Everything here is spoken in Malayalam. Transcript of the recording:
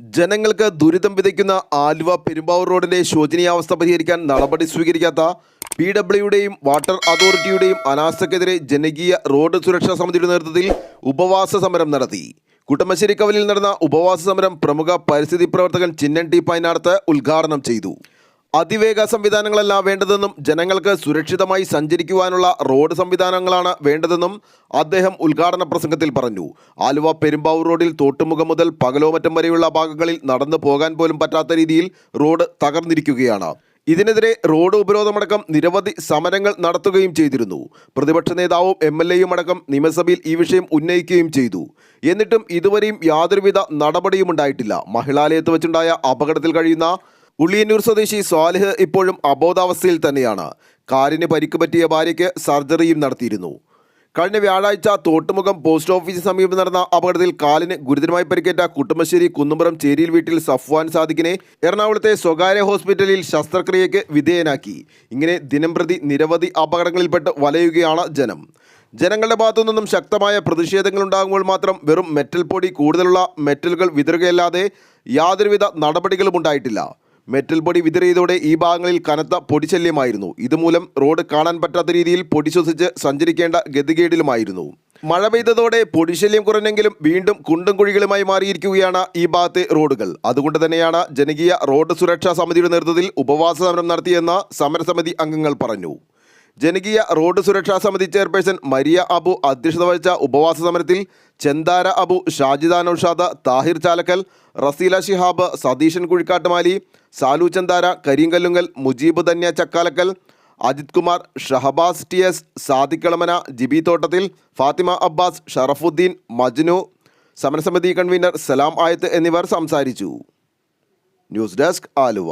ജനങ്ങൾക്ക് ദുരിതം വിതയ്ക്കുന്ന ആലുവ പെരുമ്പാവൂർ റോഡിന്റെ ശോചനീയാവസ്ഥ പരിഹരിക്കാൻ നടപടി സ്വീകരിക്കാത്ത പി ഡബ്ല്യുടെയും വാട്ടർ അതോറിറ്റിയുടെയും അനാസ്ഥക്കെതിരെ ജനകീയ റോഡ് സുരക്ഷാ സമിതിയുടെ നേതൃത്വത്തിൽ ഉപവാസ സമരം നടത്തി. കുട്ടമശ്ശേരി കവലിൽ നടന്ന ഉപവാസ സമരം പ്രമുഖ പരിസ്ഥിതി പ്രവർത്തകൻ ചിന്നൻ ടി പൈനാർത്ത് ഉദ്ഘാടനം ചെയ്തു. അതിവേഗ സംവിധാനങ്ങളല്ല വേണ്ടതെന്നും ജനങ്ങൾക്ക് സുരക്ഷിതമായി സഞ്ചരിക്കുവാനുള്ള റോഡ് സംവിധാനങ്ങളാണ് വേണ്ടതെന്നും അദ്ദേഹം ഉദ്ഘാടന പ്രസംഗത്തിൽ പറഞ്ഞു. ആലുവ പെരുമ്പാവൂർ റോഡിൽ തോട്ടുമുഖം മുതൽ പകലോമറ്റം വരെയുള്ള ഭാഗങ്ങളിൽ നടന്നു പോകാൻ പോലും പറ്റാത്ത രീതിയിൽ റോഡ് തകർന്നിരിക്കുകയാണ്. ഇതിനെതിരെ റോഡ് ഉപരോധമടക്കം നിരവധി സമരങ്ങൾ നടത്തുകയും ചെയ്തിരുന്നു. പ്രതിപക്ഷ നേതാവും എം എൽ എയും അടക്കം നിയമസഭയിൽ ഈ വിഷയം ഉന്നയിക്കുകയും ചെയ്തു. എന്നിട്ടും ഇതുവരെയും യാതൊരുവിധ നടപടിയും ഉണ്ടായിട്ടില്ല മഹിളാലയത്ത് വെച്ചുണ്ടായ അപകടത്തിൽ കഴിയുന്ന ഉള്ളിയന്നൂർ സ്വദേശി സ്വാലിഹ് ഇപ്പോഴും അബോധാവസ്ഥയിൽ തന്നെയാണ്. കാലിന് പരിക്ക് പറ്റിയ ഭാര്യയ്ക്ക് സർജറിയും നടത്തിയിരുന്നു. കഴിഞ്ഞ വ്യാഴാഴ്ച തോട്ടുമുഖം പോസ്റ്റ് ഓഫീസിന് സമീപം നടന്ന അപകടത്തിൽ കാലിന് ഗുരുതരമായി പരിക്കേറ്റ കുട്ടുമശ്ശേരി കുന്നുംപുറം ചേരിയിൽ വീട്ടിൽ സഫ്വാൻ സാദിഖിനെ എറണാകുളത്തെ സ്വകാര്യ ഹോസ്പിറ്റലിൽ ശസ്ത്രക്രിയയ്ക്ക് വിധേയനാക്കി. ഇങ്ങനെ ദിനംപ്രതി നിരവധി അപകടങ്ങളിൽപ്പെട്ട് വലയുകയാണ് ജനം. ജനങ്ങളുടെ ഭാഗത്തു നിന്നും ശക്തമായ പ്രതിഷേധങ്ങൾ ഉണ്ടാകുമ്പോൾ മാത്രം വെറും മെറ്റൽ പൊടി കൂടുതലുള്ള മെറ്റലുകൾ വിതറുകയല്ലാതെ യാതൊരുവിധ നടപടികളും ഉണ്ടായിട്ടില്ല. മെറ്റൽ പൊടി വിതറിയതോടെ ഈ ഭാഗങ്ങളിൽ കനത്ത പൊടിശല്യമായിരുന്നു. ഇതുമൂലം റോഡ് കാണാൻ പറ്റാത്ത രീതിയിൽ പൊടി ശ്വസിച്ച് സഞ്ചരിക്കേണ്ട ഗതികേടിലുമായിരുന്നു. മഴ പെയ്തതോടെ പൊടിശല്യം കുറഞ്ഞെങ്കിലും വീണ്ടും കുണ്ടും കുഴികളുമായി മാറിയിരിക്കുകയാണ് ഈ ഭാഗത്തെ റോഡുകൾ. അതുകൊണ്ട് തന്നെയാണ് ജനകീയ റോഡ് സുരക്ഷാ സമിതിയുടെ നേതൃത്വത്തിൽ ഉപവാസ സമരം നടത്തിയെന്ന് സമരസമിതി അംഗങ്ങൾ പറഞ്ഞു. ജനകീയ റോഡ് സുരക്ഷാ സമിതി ചെയർപേഴ്സൺ മരിയ അബു അധ്യക്ഷത വഹിച്ച ഉപവാസ സമരത്തിൽ Chenthara Abu Shajida Naushad Thahir Chalakkal Raseela Shihab Satheesan Kuzhikkattumali Salu Chenthara Karinkallunkal Mujeeb Dhanya Chakkalakkal Ajith Kumar Shahbaz T S Sadikkalamana Jibi Thottathil Fathima Abbas Sharafuddin Majnu സമരസമിതി കൺവീനർ സലാം ആയത്ത് എന്നിവർ സംസാരിച്ചു. News desk Aluva.